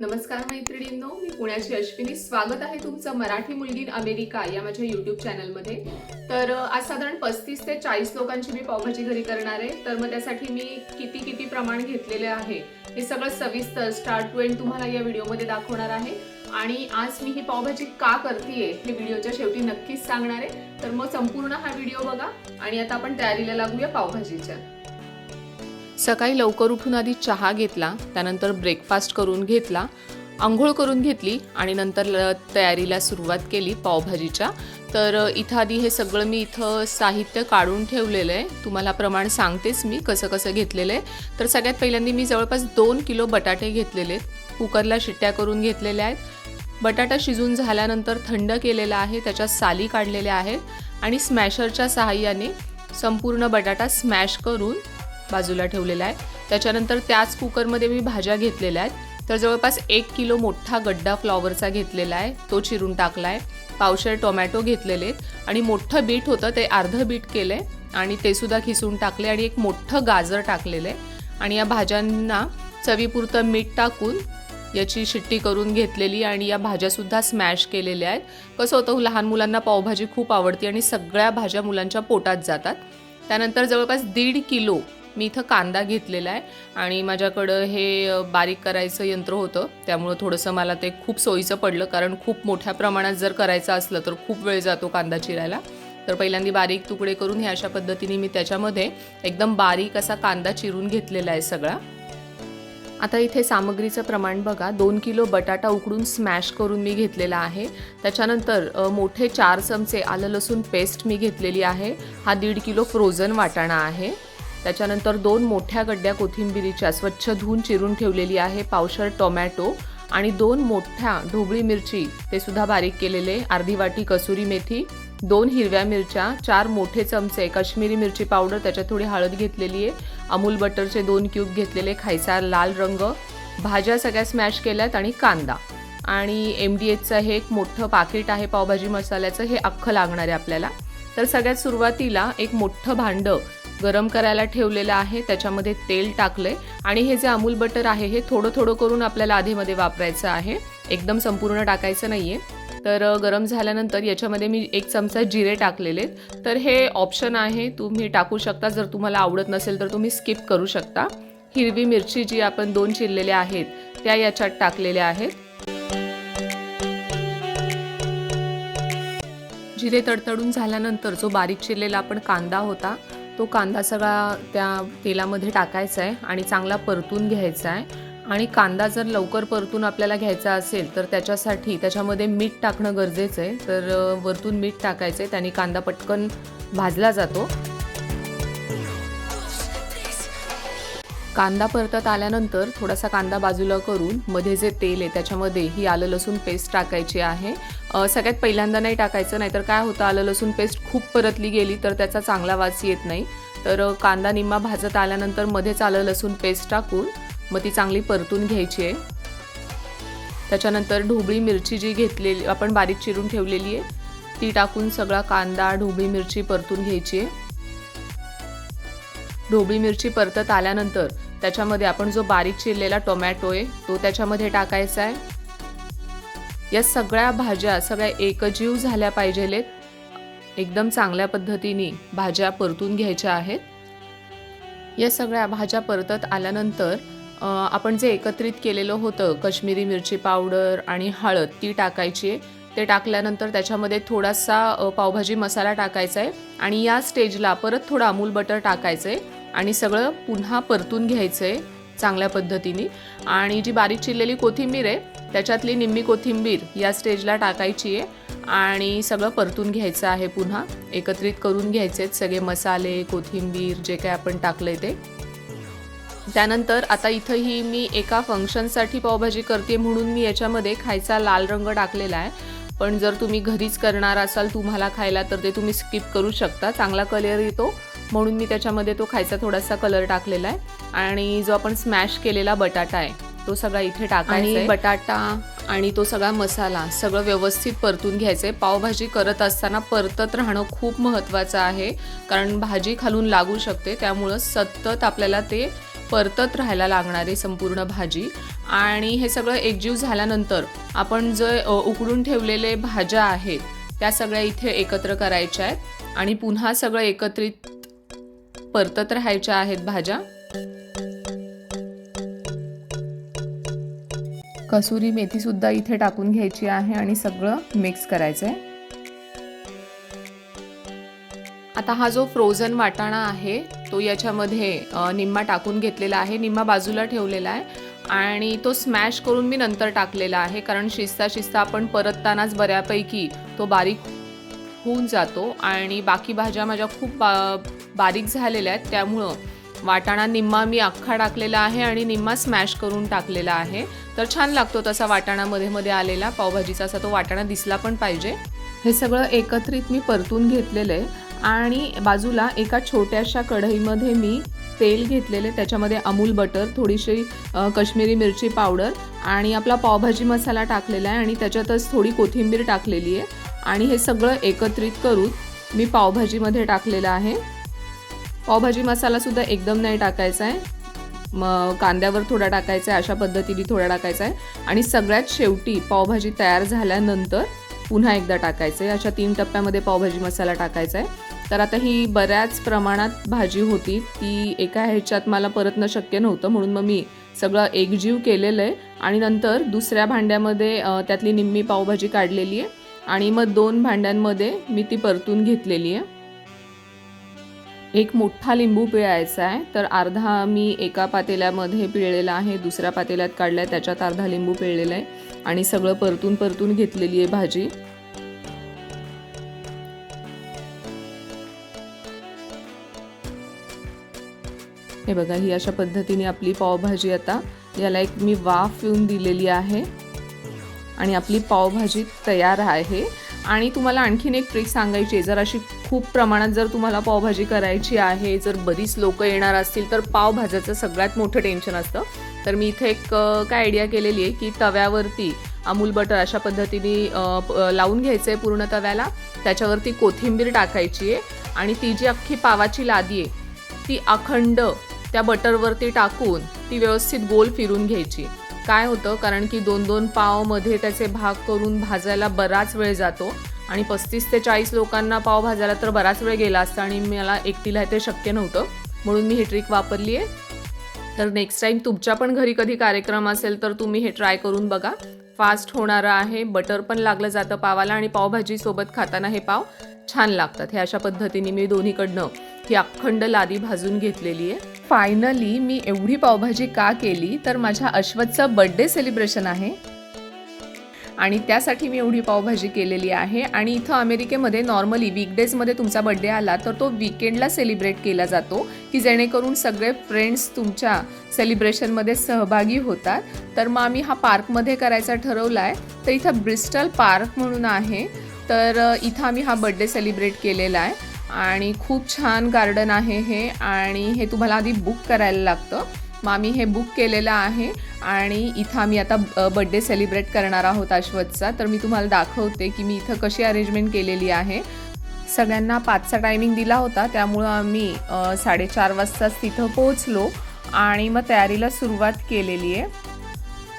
नमस्कार मैत्रिणींनो मी पुण्याची अश्विनी. स्वागत आहे तुमचं मराठी मुलगी अमेरिका या माझ्या युट्यूब चॅनलमध्ये तर आज साधारण पस्तीस ते चाळीस लोकांची मी पावभाजी घरी करणार आहे. तर मग त्यासाठी मी किती किती प्रमाण घेतलेले आहे हे सगळं सविस्तर स्टार्ट टू एंड तुम्हाला या व्हिडिओमध्ये दाखवणार आहे. आणि आज मी ही पावभाजी का करतेय हे व्हिडिओच्या शेवटी नक्कीच सांगणार आहे. तर मग संपूर्ण हा व्हिडिओ बघा. आणि आता आपण तयारीला लागूया पावभाजीच्या. सकाळी लवकर उठून आधी चहा घेतला त्यानंतर ब्रेकफास्ट करून घेतला आंघोळ करून घेतली आणि नंतर ल- तयारीला सुरुवात केली पावभाजीच्या. तर इथं आधी हे सगळं मी इथं साहित्य काढून ठेवलेलं आहे. तुम्हाला प्रमाण सांगतेच मी कसं कसं घेतलेलं आहे. तर सगळ्यात पहिल्यांदा मी जवळपास दोन किलो बटाटे घेतलेले. आहेत कुकरला शिट्ट्या करून घेतलेल्या आहेत. बटाटा शिजून झाल्यानंतर थंड केलेला आहे त्याच्या साली काढलेल्या आहेत आणि स्मॅशरच्या सहाय्याने संपूर्ण बटाटा स्मॅश करून बाजूला ठेवलेला आहे. त्याच्यानंतर त्याच कुकरमध्ये मी भाज्या घेतलेल्या आहेत. तर जवळपास एक किलो मोठा गड्डा फ्लॉवरचा घेतलेला आहे. तो चिरून टाकला आहे. पावशेर टोमॅटो घेतलेले. आणि मोठं बीट होतं ते अर्धं बीट केलं आहे आणि ते सुद्धा खिसून टाकले आणि एक मोठं गाजर टाकलेलं आहे. आणि या भाज्यांना चवीपुरतं मीठ टाकून याची शिट्टी करून घेतलेली आणि या भाज्यासुद्धा स्मॅश केलेल्या आहेत. कसं होतं हो, लहान मुलांना पावभाजी खूप आवडते आणि सगळ्या भाज्या मुलांच्या पोटात जातात. त्यानंतर जवळपास दीड किलो मी इथं कांदा घेतलेला आहे आणि माझ्याकडं हे बारीक करायचं यंत्र होतं. त्यामुळं थोडंसं मला ते खूप सोयीचं पडलं. कारण खूप मोठ्या प्रमाणात जर करायचं असलं तर खूप वेळ जातो कांदा चिरायला. तर पहिल्यांदा बारीक तुकडे करून हे अशा पद्धतीने मी त्याच्यामध्ये एकदम बारीक असा कांदा चिरून घेतलेला आहे सगळा. आता इथे सामग्रीचं प्रमाण बघा. दोन किलो बटाटा उकडून स्मॅश करून मी घेतलेला आहे. त्याच्यानंतर मोठे चार चमचे आलं लसूण पेस्ट मी घेतलेली आहे. हा दीड किलो फ्रोझन वाटाणा आहे. त्याच्यानंतर दोन मोठ्या गड्ड्या कोथिंबिरीच्या स्वच्छ धुवून चिरून ठेवलेली आहे पावशर टोमॅटो आणि दोन मोठ्या ढोबळी मिरची. ते सुद्धा बारीक केलेले. अर्धी वाटी कसुरी मेथी दोन हिरव्या मिरच्या चार मोठे चमचे काश्मीरी मिरची पावडर त्याच्यात थोडी हळद घेतलेली आहे. अमूल बटरचे दोन क्यूब घेतलेले खायचा लाल रंग भाज्या सगळ्या स्मॅश केल्यात आणि कांदा. आणि एम डी एचचं हे एक मोठं पाकिट आहे पावभाजी मसाल्याचं हे अख्खं लागणार आहे आपल्याला. तर सगळ्यात सुरुवातीला एक मोठं भांडं गरम करायला ठेवलेलं आहे त्याच्यामध्ये तेल टाकलंय. आणि हे जे अमूल बटर आहे हे थोडं थोडं करून आपल्याला आधीमध्ये वापरायचं आहे. एकदम संपूर्ण टाकायचं नाहीये. तर गरम झाल्यानंतर याच्यामध्ये मी एक चमचा जिरे टाकलेले तर हे ऑप्शन आहे तुम्ही टाकू शकता. जर तुम्हाला आवडत नसेल तर तुम्ही स्किप करू शकता. हिरवी मिरची जी आपण दोन चिरलेल्या आहेत त्या याच्यात टाकलेल्या आहेत. जिरे तडतडून झाल्यानंतर जो बारीक चिरलेला आपण कांदा होता तो कांदा सगळा त्या तेलामध्ये टाकायचा आहे आणि चांगला परतून घ्यायचा आहे आणि कांदा जर लवकर परतून आपल्याला घ्यायचा असेल तर त्याच्यासाठी त्याच्यामध्ये मीठ टाकणं गरजेचं आहे तर वरतून मीठ टाकायचं आहे त्याने कांदा पटकन भाजला जातो. कांदा परतत आल्यानंतर थोडासा कांदा बाजूला करून मध्ये जे तेल आहे त्याच्यामध्ये ही आलं लसूण पेस्ट टाकायची आहे. सगळ्यात पहिल्यांदा नाही टाकायचं नाहीतर काय होतं आलं लसूण पेस्ट खूप परतली गेली तर त्याचा चांगला वास येत नाही. तर कांदा निम्मा भाजत आल्यानंतर मध्येच आलं लसूण पेस्ट टाकून मग ती चांगली परतून घ्यायची आहे. त्याच्यानंतर ढोबळी मिरची जी घेतलेली आपण बारीक चिरून ठेवलेली आहे ती टाकून सगळा कांदा ढोबळी मिरची परतून घ्यायची आहे. ढोबळी मिरची परतत आल्यानंतर त्याच्यामध्ये आपण जो बारीक चिरलेला टोमॅटो आहे तो त्याच्यामध्ये टाकायचा आहे. या सगळ्या भाज्या सगळ्या एकजीव झाल्या पाहिजेलेत. एकदम चांगल्या पद्धतीने भाज्या परतून घ्यायच्या आहेत. या सगळ्या भाज्या परतत आल्यानंतर आपण जे एकत्रित केलेलं होतं कश्मीरी मिरची पावडर आणि हळद ती टाकायची आहे. ते टाकल्यानंतर त्याच्यामध्ये थोडासा पावभाजी मसाला टाकायचा आहे आणि या स्टेजला परत थोडं अमूल बटर टाकायचं आहे आणि सगळं पुन्हा परतून घ्यायचं आहे चांगल्या पद्धतीने. आणि जी बारीक चिरलेली कोथिंबीर आहे त्याच्यातली निम्मी कोथिंबीर या स्टेजला टाकायची आहे आणि सगळं परतून घ्यायचं आहे पुन्हा. एकत्रित करून घ्यायचे आहेत सगळे मसाले कोथिंबीर जे काय आपण टाकलं आहे ते. त्यानंतर आता इथंही मी एका फंक्शनसाठी पावभाजी करते म्हणून मी याच्यामध्ये खायचा लाल रंग टाकलेला आहे. पण जर तुम्ही घरीच करणार असाल तुम्हाला खायला तर ते तुम्ही स्किप करू शकता. चांगला कलर येतो म्हणून मी त्याच्यामध्ये तो खायचा थोडासा कलर टाकलेला आहे. आणि जो आपण स्मॅश केलेला बटाटा आहे तो सगळा इथे टाकायचा बटाटा आणि तो सगळा मसाला सगळं व्यवस्थित परतून घ्यायचं आहे पावभाजी करत असताना परतत राहणं खूप महत्त्वाचं आहे. कारण भाजी खालून लागू शकते. त्यामुळं सतत आपल्याला ते परतत राहायला लागणारी संपूर्ण भाजी. आणि हे सगळं एकजीव झाल्यानंतर आपण जे उकडून ठेवलेले भाज्या आहेत त्या सगळ्या इथे एकत्र करायच्या आहेत. आणि पुन्हा सगळं एकत्रित परतत राहायच्या आहेत भाज्या. कसुरी मेथीसुद्धा इथे टाकून घ्यायची आहे आणि सगळं मिक्स करायचं आहे आता हा जो फ्रोझन वाटाणा आहे तो याच्यामध्ये निम्मा टाकून घेतलेला आहे निम्मा बाजूला ठेवलेला आहे आणि तो स्मॅश करून मी नंतर टाकलेला आहे कारण शिजता शिजता आपण परततानाच बऱ्यापैकी तो बारीक होऊन जातो आणि बाकी भाज्या माझ्या खूप बा बारीक झालेल्या आहेत त्यामुळं वाटाणा निम्मा मी अख्खा टाकलेला आहे आणि निम्मा स्मॅश करून टाकलेला आहे. तर छान लागतो तसा वाटाणा मध्ये मध्ये आलेला पावभाजीचा असा तो वाटाणा दिसला पण पाहिजे. हे सगळं एकत्रित मी परतून घेतलेलं आहे आणि बाजूला एका छोट्याशा कढईमध्ये मी तेल घेतलेले त्याच्यामध्ये अमूल बटर थोडीशी कश्मीरी मिरची पावडर आणि आपला पावभाजी मसाला टाकलेला आहे आणि त्याच्यातच थोडी कोथिंबीर टाकलेली आहे. आणि हे सगळं एकत्रित करून मी पावभाजीमध्ये टाकलेलं आहे. पावभाजी मसालासुद्धा एकदम नाही टाकायचा आहे. मग कांद्यावर थोडा टाकायचा आहे अशा पद्धतीने थोडा टाकायचा आहे. आणि सगळ्यात शेवटी पावभाजी तयार झाल्यानंतर पुन्हा एकदा टाकायचं आहे. अशा तीन टप्प्यामध्ये पावभाजी मसाला टाकायचा आहे. तर आता ही बऱ्याच प्रमाणात भाजी होती ती एका ह्याच्यात मला परतणं शक्य नव्हतं. म्हणून मग मी सगळं एकजीव केलेलं आहे. आणि नंतर दुसऱ्या भांड्यामध्ये त्यातली निम्मी पावभाजी काढलेली आहे. आणि मग दोन भांड्यांमध्ये मी ती परतून घेतलेली आहे. एक मोठा लिंबू पिळायचा आहे. तर अर्धा मी एका पातेल्यामध्ये पिळलेला आहे. दुसऱ्या पातेल्यात काढला आहे त्याच्यात अर्धा लिंबू पिळलेला आहे. आणि सगळं परतून परतून घेतलेली आहे भाजी. हे बघा ही अशा पद्धतीने आपली पावभाजी आता याला एक मी वाफ येऊन दिलेली आहे. आणि आपली पावभाजी तयार आहे. आणि तुम्हाला आणखीन एक ट्रिक सांगायची आहे. जर अशी खूप प्रमाणात जर तुम्हाला पावभाजी करायची आहे जर बरीच लोक येणार असतील तर पावभाज्याचं सगळ्यात मोठं टेन्शन असतं. तर मी इथे एक काय आयडिया केलेली आहे की तव्यावरती अमूल बटर अशा पद्धतीने लावून घ्यायचं आहे पूर्ण तव्याला. त्याच्यावरती कोथिंबीर टाकायची आहे आणि ती जी अख्खी पावाची लादी आहे ती अखंड त्या बटरवरती टाकून ती व्यवस्थित गोल फिरून घ्यायची. काय होतं? कारण की दोन दोन पावमध्ये त्याचे भाग करून भाजायला बराच वेळ जातो. आणि पस्तीस ते चाळीस लोकांना पाव भाजायला तर बराच वेळ गेला असता आणि मला एकटीला ते शक्य नव्हतं. म्हणून मी ही ट्रिक वापरली आहे तर नेक्स्ट टाईम तुमच्या पण घरी कधी कार्यक्रम असेल तर तुम्ही हे ट्राय करून बघा. फास्ट होणारं आहे बटर पण लागलं जातं पावाला आणि पावभाजीसोबत खाताना हे पाव छान लागतात. हे अशा पद्धतीने मी दोन्हीकडनं ही अखंड लादी भाजून घेतलेली आहे फायनली मी एवढी पावभाजी का केली? तर माझ्या अश्वथचा बर्थडे सेलिब्रेशन आहे. आणि त्यासाठी मी एवढी पावभाजी केलेली आहे. आणि इथं अमेरिकेमध्ये नॉर्मली वीकडेजमध्ये तुमचा बड्डे आला तर तो विकेंडला सेलिब्रेट केला जातो की जेणेकरून सगळे फ्रेंड्स तुमच्या सेलिब्रेशनमध्ये सहभागी होतात. तर मग आम्ही हा पार्कमध्ये करायचा ठरवला आहे तर इथं ब्रिस्टल पार्क म्हणून आहे. तर इथं आम्ही हा बड्डे सेलिब्रेट केलेला आहे. आणि खूप छान गार्डन आहे हे. आणि हे तुम्हाला आधी बुक करायला लागतं. मग आम्ही हे बुक केलेलं आहे आणि इथं आम्ही आता बड्डे सेलिब्रेट करणार आहोत अश्वथचा. तर मी तुम्हाला दाखवते की मी इथं कशी अरेंजमेंट केलेली आहे. सगळ्यांना पाचचा टायमिंग दिला होता त्यामुळं आम्ही साडेचार वाजताच तिथं पोहोचलो आणि मग तयारीला सुरुवात केलेली आहे.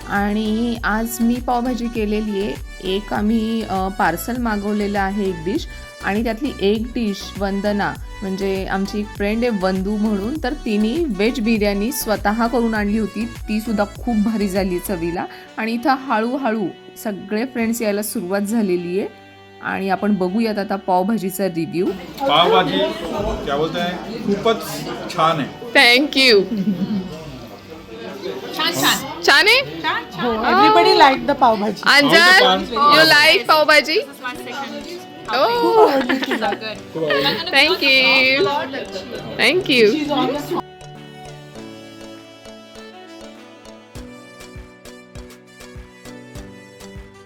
आणि आज मी पावभाजी केलेली आहे. एक आम्ही पार्सल मागवलेलं आहे एक डिश आणि त्यातली एक डिश वंदना. म्हणजे आमची एक फ्रेंड आहे वंदू म्हणून. तर तिने व्हेज बिर्याणी स्वतः करून आणली होती. ती सुद्धा खूप भारी झाली चवीला. आणि इथं हळूहळू सगळे फ्रेंड्स यायला सुरुवात झालेली आहे. आणि आपण बघूयात आता पावभाजीचा रिव्ह्यू पावभाजी क्या बोलते? हैं खूपच छान आहे. थँक्यू छान आहे? Everybody liked the pav bhaji. अंजल पाव- यू लाईक पावभाजी? Oh, खूप आवडली. Thank you thank you She's on the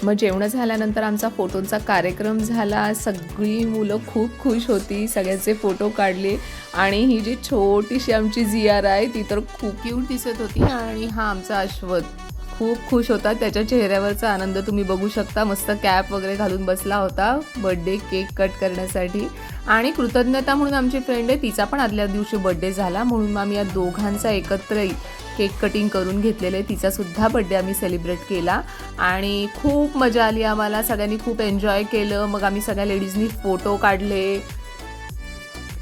मग जेवण झाल्यानंतर आमचा फोटोंचा कार्यक्रम झाला. सगळी मुलं खूप खुश होती. सगळ्याचे फोटो काढले. आणि ही जी छोटीशी आमची जियार आहे ती तर खूप क्यूट दिसत होती. आणि हा आमचा अश्वथ. खूप खुश होता त्याच्या चेहऱ्यावरचा आनंद तुम्ही बघू शकता. मस्त कॅप वगैरे घालून बसला होता. बर्थडे केक कट करण्यासाठी. आणि कृतज्ञता म्हणून आमची फ्रेंड आहे. तिचा पण आदल्या दिवशी बर्थडे झाला. म्हणून आम्ही या दोघांचा एकत्र केक कटिंग करून घेतलेलं आहे. तिचासुद्धा बड्डे आम्ही सेलिब्रेट केला. आणि खूप मजा आली आम्हाला. सगळ्यांनी खूप एन्जॉय केलं. मग आम्ही सगळ्या लेडीजनी फोटो काढले.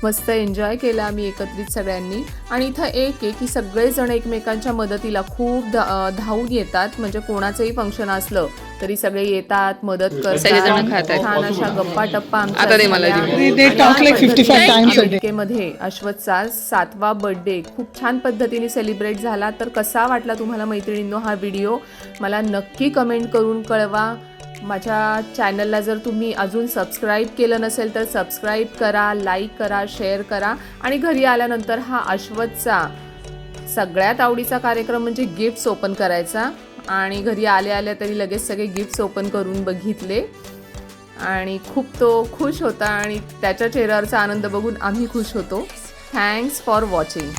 मस्त एन्जॉय केला आम्ही एकत्रित सगळ्यांनी आणि इथं एक आहे की सगळेजण एकमेकांच्या मदतीला खूप धा- धावून येतात म्हणजे कोणाचंही फंक्शन असलं तरी सगळे येतात मदत करतात. छान अशा गप्पा टप्पा आमच्या आता दे मला झाल्या. दे. They- they talk like 55 times a day. अमेरिकेमध्ये अश्वथचा सातवा बर्थडे खूप छान पद्धतीने सेलिब्रेट झाला तर कसा वाटला तुम्हाला मैत्रिणींनो हा व्हिडिओ मला नक्की कमेंट करून कळवा माझ्या चॅनलला जर तुम्ही अजून सबस्क्राईब केलं नसेल तर सबस्क्राईब करा लाईक करा शेअर करा. आणि घरी आल्यानंतर हा अश्वथचा सगळ्यात आवडीचा कार्यक्रम म्हणजे गिफ्ट्स ओपन करायचा. आणि घरी आल्या आल्या तरी लगेच सगळे गिफ्ट्स ओपन करून बघितले. आणि खूप तो खुश होता आणि त्याच्या चेहऱ्यावरचा आनंद बघून आम्ही खुश होतो. Thanks for watching